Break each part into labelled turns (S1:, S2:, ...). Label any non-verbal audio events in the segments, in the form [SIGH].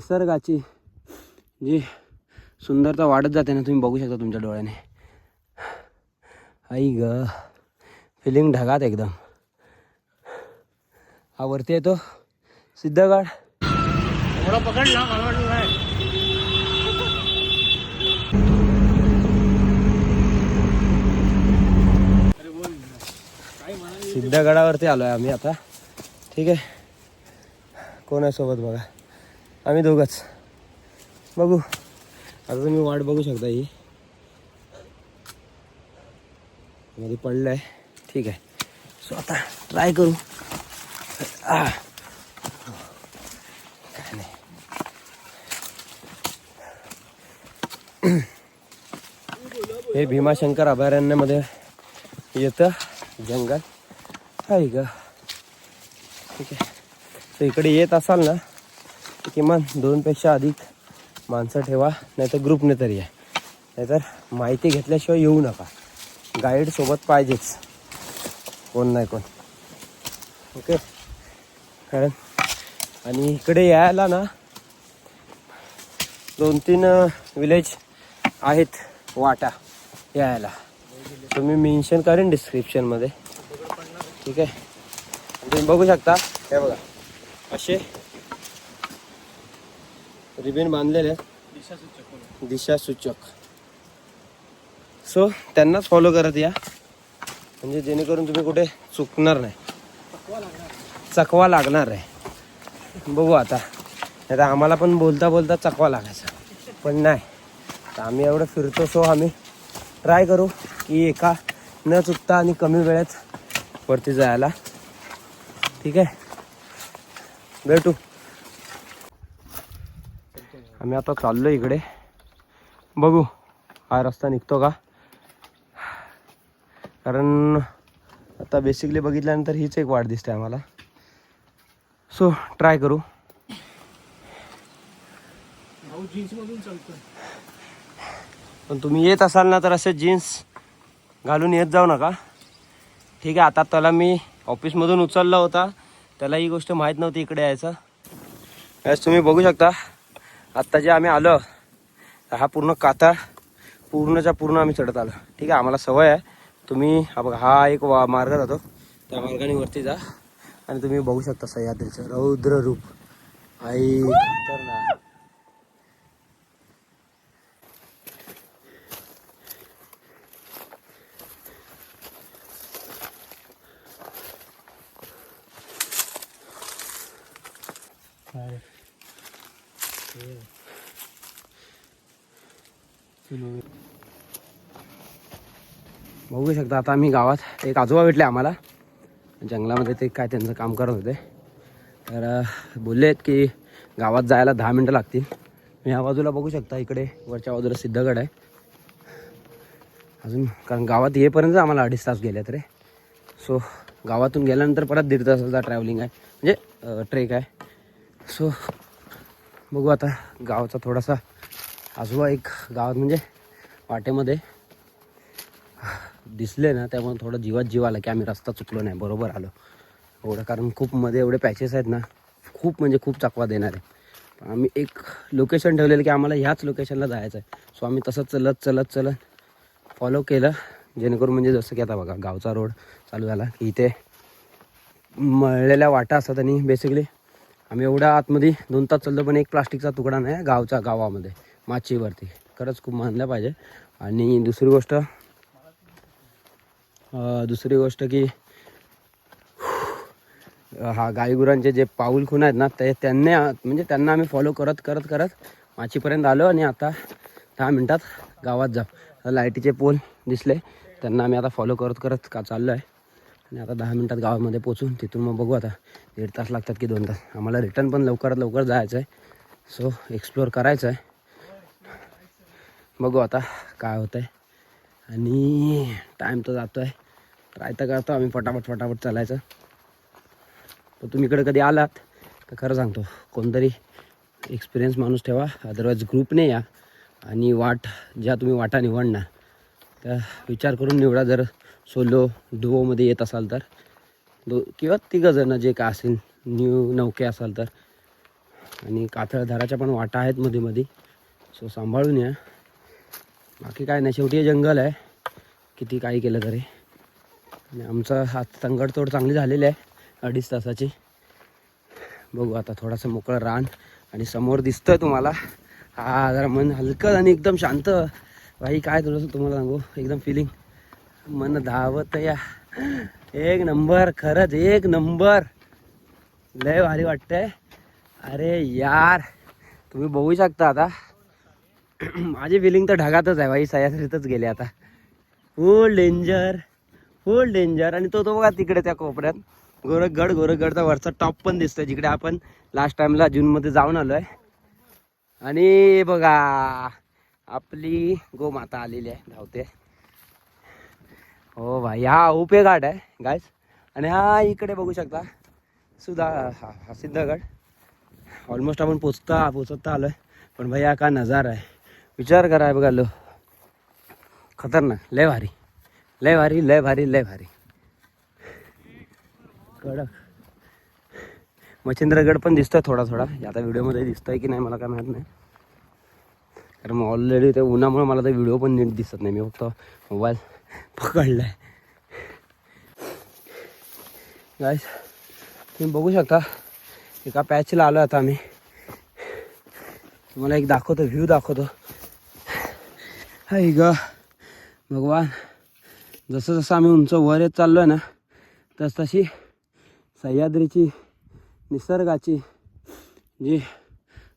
S1: निसर्गाची जी सुंदरता वाढत जाते ना तुम्ही बघू शकता तुमच्या डोळ्याने. आई ग फिलिंग ढगात एकदम. हा वरती येतो. सिद्धगड.
S2: पकडला मला वाटलं नाही.
S1: सिद्धगडावरती आलो आहे आम्ही आता. ठीक आहे. कोण आहे सोबत बघा? आम्ही दोघंच. बघू. आता तुम्ही वाट बघू शकता ही. मध्ये पडलं आहे ठीक आहे. सो आता ट्राय करू. आ. काय नाही. हे भीमाशंकर अभयारण्यामध्ये येतं. जंगल. आहे का ठीक आहे. तर इकडे येत असाल ना किमान दोनपेक्षा अधिक माणसं ठेवा नाहीतर ग्रुपने तरी आहे नाहीतर माहिती घेतल्याशिवाय येऊ नका. गाईड सोबत पाहिजेच. कोण नाही कोण. ओके कारण आणि इकडे यायला ना दोन तीन विलेज आहेत वाटा यायला. तुम्ही मेन्शन करेन डिस्क्रिप्शनमध्ये ठीक आहे? तुम्ही बघू शकता. हे बघा. असे रिबीन बांधलेले. दिशा सूचक सो त्यांनाच फॉलो करत या. म्हणजे जेणेकरून तुम्ही कुठे चुकणार नाही. चकवा लागणार आहे. बघू आता. तर आम्हाला पण बोलता बोलता चकवा लागायचा. पण नाही. तर आम्ही एवढं फिरतो सो आम्ही ट्राय करू की एका न चुकता आणि कमी वेळेत वरती जायला. ठीक आहे? भेटू. आम्ही आता चाललो इकडे. बघू हा रस्ता निघतो का? कारण आता बेसिकली बघितल्यानंतर हीच एक वाट दिसते आम्हाला. सो ट्राय करू. पण तुम्ही येत असाल ना तर असे जीन्स घालून येत जाऊ नका. ठीक आहे आता त्याला मी ऑफिसमधून उचलला होता. त्याला ही गोष्ट माहीत नव्हती इकडे यायचं. याच तुम्ही बघू शकता. आत्ता जे आम्ही आलं तर हा पूर्ण काता पूर्णच्या पूर्ण आम्ही चढत आलो. ठीक आहे आम्हाला सवय आहे. तुम्ही हा बघा हा एक वा मार्ग जातो. त्या मार्गाने वरती जा. आणि तुम्ही बघू शकता सह्याद्रीचं रौद्र रूप आई खतरनाक. बघू शकता आता आम्ही गावात एक आजोबा भेटले आम्हाला. जंगलामध्ये ते काय त्यांचं काम करत होते. तर बोलले बोललेत की गावात जायला दहा मिनटं लागतील. मी ह्या बाजूला बघू शकता इकडे वरच्या बाजूला सिद्धगड आहे. अजून कारण गावात येईपर्यंत आम्हाला अडीच तास गेलेत रे. सो गावातून गेल्यानंतर परत दीड तासाचा ट्रॅव्हलिंग आहे. म्हणजे ट्रेक आहे. सो बघू आता गावाचा थोडासा आजोबा एक गावात म्हणजे वाटेमध्ये दिसले ना त्यामुळे थोडं जीवात जीव आला की आम्ही रस्ता चुकलो नाही बरोबर आलो. एवढं कारण खूप मध्ये एवढे पॅचेस आहेत ना खूप म्हणजे खूप चकवा देणार. आहे आम्ही एक लोकेशन ठेवलेलं की आम्हाला ह्याच लोकेशनला जायचं आहे. सो आम्ही तसंच चलत चलत चलत फॉलो केलं जेणेकरून म्हणजे जसं की आता बघा गावचा रोड चालू झाला की इथे मळलेल्या वाटा असतात आणि बेसिकली आम्ही एवढ्या आतमध्ये दोन तास चाललो पण एक प्लास्टिकचा तुकडा नाही गावचा गावामध्ये माचीवरती. खरंच खूप मानलं पाहिजे. आणि दुसरी गोष्ट दुसरी गोष्ट की हा गाईगुरांचे जे पाऊल खून आहेत ना ते त्यांनी म्हणजे त्यांना आम्ही फॉलो करत करत करत माचीपर्यंत आलो आणि आता दहा मिनटात गावात जाऊ. लाईटीचे पोल दिसले त्यांना आम्ही आता फॉलो करत करत का चाललो आहे आणि आता दहा मिनटात गावामध्ये पोचून तिथून मग बघू आता. दीड तास लागतात की दोन तास. आम्हाला रिटर्न पण लवकरात लवकर जायचं आहे सो एक्सप्लोअर करायचं आहे बघू आता काय होतं आहे आणि टाईम तर जातो आहे ट्राय तर करतो आम्ही फटाफट फटाफट चालायचं. तर तुम्ही इकडे कधी आलात? तर खरं सांगतो कोणतरी एक्सपिरियन्स माणूस ठेवा. अदरवाईज ग्रुपने या. आणि वाट ज्या तुम्ही वाटा निवडणार त्या विचार करून निवडा जर. सोलो डुओमध्ये येत असाल तर. दो किंवा तिघंजणं जे काय असेल न्यू नौके असाल तर. आणि कातळधाराच्या पण वाटा आहेत मध्ये मध्ये सो सांभाळून या. बाकी काय नाही शेवटी हे जंगल आहे. किती काही केलं तरी. आणि आमचा हात तंगडतोड चांगली झालेली आहे अडीच तासाची. बघू आता थोडासा मोकळं रान आणि समोर दिसतं तुम्हाला. हा जरा मन हलकं आणि एकदम शांत. भाई काय थोडंसं तुम्हाला सांगू? एकदम फिलिंग मन धावत या. एक नंबर खरंच एक नंबर. लय भारी वाटतंय. अरे यार तुम्ही बघू शकता आता. माझी फिलिंग तर ढगातच आहे भाई सह्याद्रीतच गेले आता. फुल डेंजर फुल डेंजर आणि तो तो बघा तिकडे त्या कोपऱ्यात. गोरखगड गोरखगडचा वरचा टॉप पण दिसतोय जिकडे आपण लास्ट टाइमला जूनमध्ये जाऊन आलो आहे आणि बघा आपली गोमाता आलेली आहे धावते. हो भाई हा उपे घाट आहे गायस आणि हा इकडे बघू शकता सुद्धा हा हा सिद्धगड. ऑलमोस्ट आपण पोचता पोचता आहे पण भाई हा का नजारा आहे. विचार करा बघा लो. खतरनाक लय भारी. लय भारी लय भारी लय भारी. कडक. मच्छिंद्रगड पण दिसतोय थोडा थोडा. आता व्हिडिओमध्ये दिसतोय की नाही मला काय माहीत नाही. कारण मग ऑलरेडी ते उन्हामुळे मला तर व्हिडिओ पण नीट दिसत नाही. मी फक्त मोबाईल पकडलाय. आहे गाईस तुम्ही बघू शकता एका पॅचला आलो आता आम्ही. तुम्हाला एक दाखवतो व्ह्यू दाखवतो. हाय ग भगवान. जसं जसं आम्ही उंच वर येत चाललो आहे ना तस तशी सह्याद्रीची निसर्गाची जी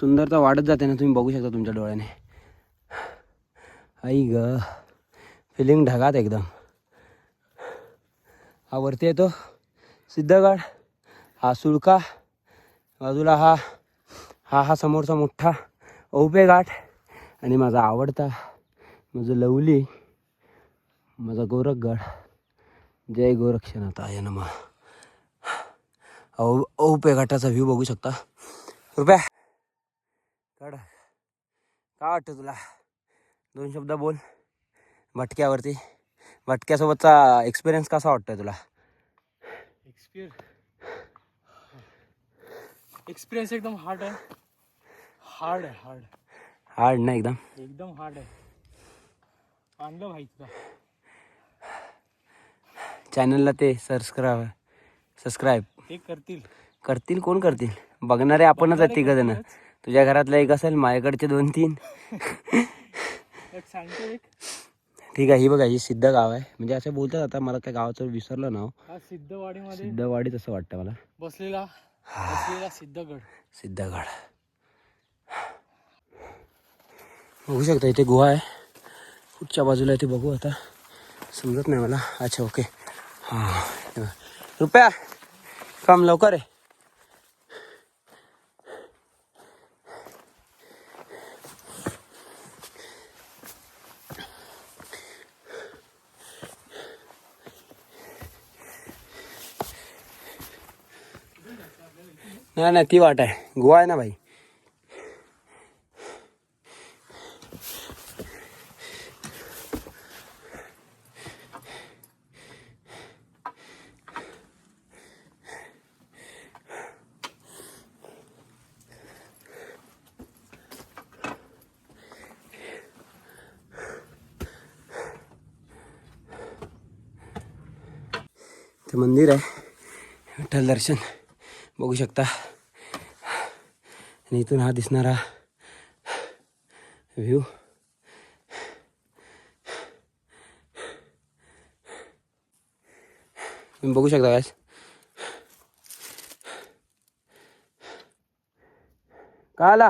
S1: सुंदरता वाढत जाते ना तुम्ही बघू शकता तुमच्या डोळ्याने. आई ग. फिलिंग ढगात एकदम. हा वरती येतो. सिद्धगड. हा सुळका. बाजूला हा हा हा समोरचा मोठा औपे घाट आणि माझा आवडता माझं लवली माझा गोरखगड. जय गोरक्षनाथाय नमा. औ औपे घाटाचा व्ह्यू बघू शकता. रुपया. काढ. काय वाटतं तुला? दोन शब्द बोल. भटक्यावरती भटक्यासोबतचा एक्सपिरियन्स कसा वाटतोय तुला?
S2: एक्सपिरियन्स एक्सपिरियन्स एकदम हार्ड आहे. हार्ड आहे हार्ड
S1: हार्ड ना एकदम?
S2: एकदम हार्ड आहे. आणलं भाई तुला.
S1: चॅनलला ते सबस्क्राईब सबस्क्राईब
S2: ते करतील.
S1: करतील? कोण करतील? बघणारे आपणच आहेत तिघ जण. तुझ्या घरातला एक असेल माझ्याकडचे दोन तीन.
S2: सांगतो एक.
S1: ठीक आहे ही बघा ही सिद्ध गाव आहे. म्हणजे असं बोलतात आता मला त्या गावाचं विसरलं नाव.
S2: हा सिद्धवाडीमध्ये.
S1: सिद्धवाडीच असं वाटतं मला.
S2: बसलेला. बसलेला सिद्धगड.
S1: सिद्धगड. बघू शकता इथे गुहा आहे. कुठच्या बाजूला ते बघू आता. समजत नाही मला. अच्छा ओके हां. रुपया काम लवकर आहे. नाही नाही ती वाट आहे. गोवा आहे ना भाई ते मंदिर आहे. विठ्ठल दर्शन. बघू शकता. आणि इथून हा दिसणारा व्ह्यू तुम्ही बघू शकता काय काय आला?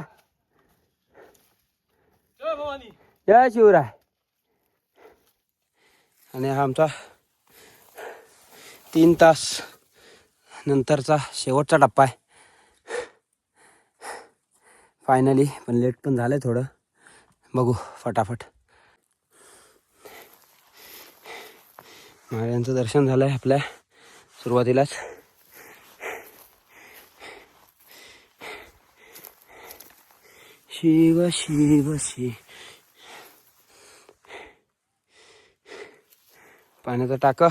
S2: जय
S1: जय शिवराय. आणि हा आमचा तीन तास नंतरचा शेवटचा टप्पा आहे. फायनली पण लेट पण झालं आहे थोडं. बघू फटाफट. महाराजांचं दर्शन झालं आहे आपल्या सुरुवातीलाच. शिव शिव शिव. पाण्याचा टाकं.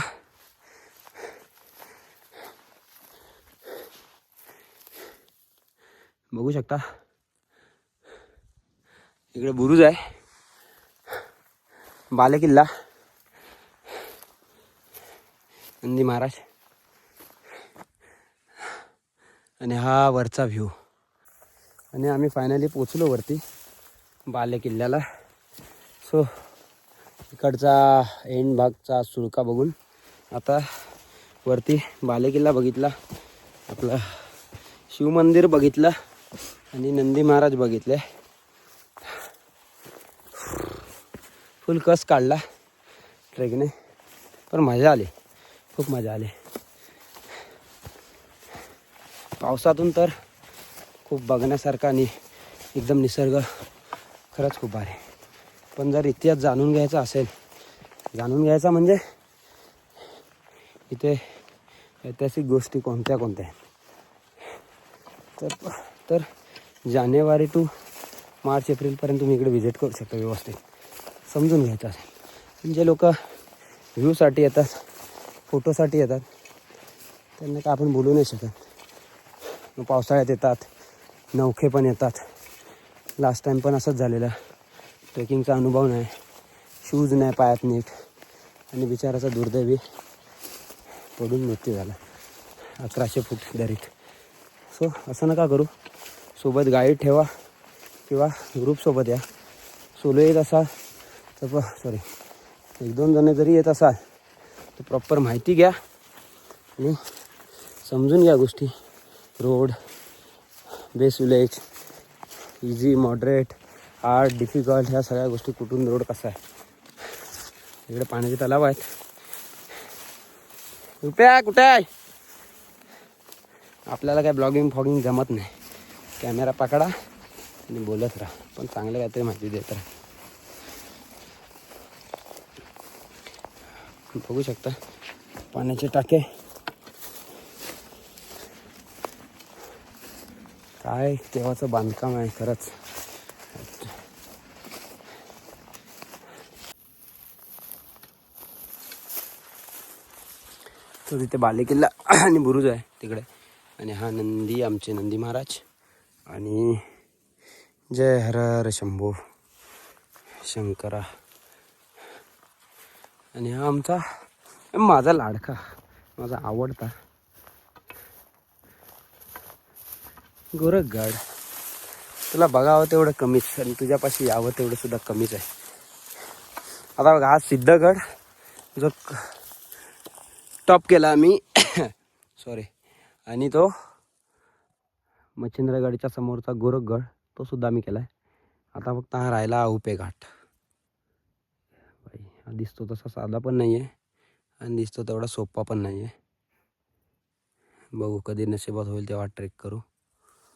S1: बघू शकता. इकडे बुरुज आहे. बालेकिल्ला. नंदी महाराज. आणि हा वरचा व्ह्यू आणि आम्ही फायनली पोचलो वरती बाले किल्ल्याला सो इकडचा एंड भागचा सुळका बघून आता वरती बाले किल्ला बघितला. आपलं शिवमंदिर बघितलं. आणि नंदी महाराज बघितले. फुल कस काढला. ट्रेकने. पण मजा आली. खूप मजा आली. पावसातून तर खूप बघण्यासारखा आणि एकदम निसर्ग खरंच खूप भारी. पण जर इतिहास जाणून घ्यायचा असेल जाणून घ्यायचा म्हणजे इथे ऐतिहासिक गोष्टी कोणत्या कोणत्या आहेत? तर तर जानेवारी टू मार्च एप्रिलपर्यंत तुम्ही इकडे व्हिजिट करू शकता व्यवस्थित. समजून घ्यायचं असेल जे म्हणजे लोक व्ह्यूसाठी येतात फोटोसाठी येतात. त्यांना काय आपण बोलू नाही शकत. मग पावसाळ्यात येतात नौखे पण येतात. लास्ट टाईम पण असंच झालेलं. ट्रेकिंगचा अनुभव नाही. शूज नाही पायात नीट. आणि बिचाराचा दुर्दैवी पडून मृत्यू झाला. अकराशे फूट दरीत. सो असं नका करू. सोबत गाईड ठेवा किंवा ग्रुपसोबत या. सोलो येत असाल तर सॉरी एक दोन जण जरी येत असाल तर प्रॉपर माहिती घ्या आणि समजून घ्या गोष्टी. Road base village easy moderate hard difficult ह्या सगळ्या गोष्टी कुठून रोड कसा आहे. इकडे पाण्याचे तलाव आहेत. रुपया कुठे आहे? आपल्याला काय ब्लॉगिंग फॉगिंग जमत नाही. कॅमेरा पकडा आणि बोलत राहा. पण चांगलं काहीतरी माहिती देत राहा. बघू शकता पाण्याचे टाके. काय तेव्हाचं बांधकाम आहे खरंच. तो तिथे बालेकिल्ला आणि बुरुज आहे तिकडे. आणि हा नंदी आमचे नंदी महाराज. आणि जय हर हर शंभू शंकरा. आणि हा आमचा माझा लाडका माझा आवडता. गोरखगड. तुला बघावं तेवढं कमीच आणि तुझ्यापाशी यावं तेवढं सुद्धा कमीच आहे. आता बघा हा सिद्धगड जो टॉप केला आम्ही. [COUGHS] सॉरी आणि तो मच्छिंद्रगडच्या समोरचा गोरखगड तो सुद्धा आम्ही केला आहे आता फक्त हा राहिला उपे घाट. बाई हा दिसतो तसा साधा पण नाही आहे आणि दिसतो तेवढा सोपा पण नाही आहे बघू कधी नशिबात होईल तेव्हा ट्रेक करू.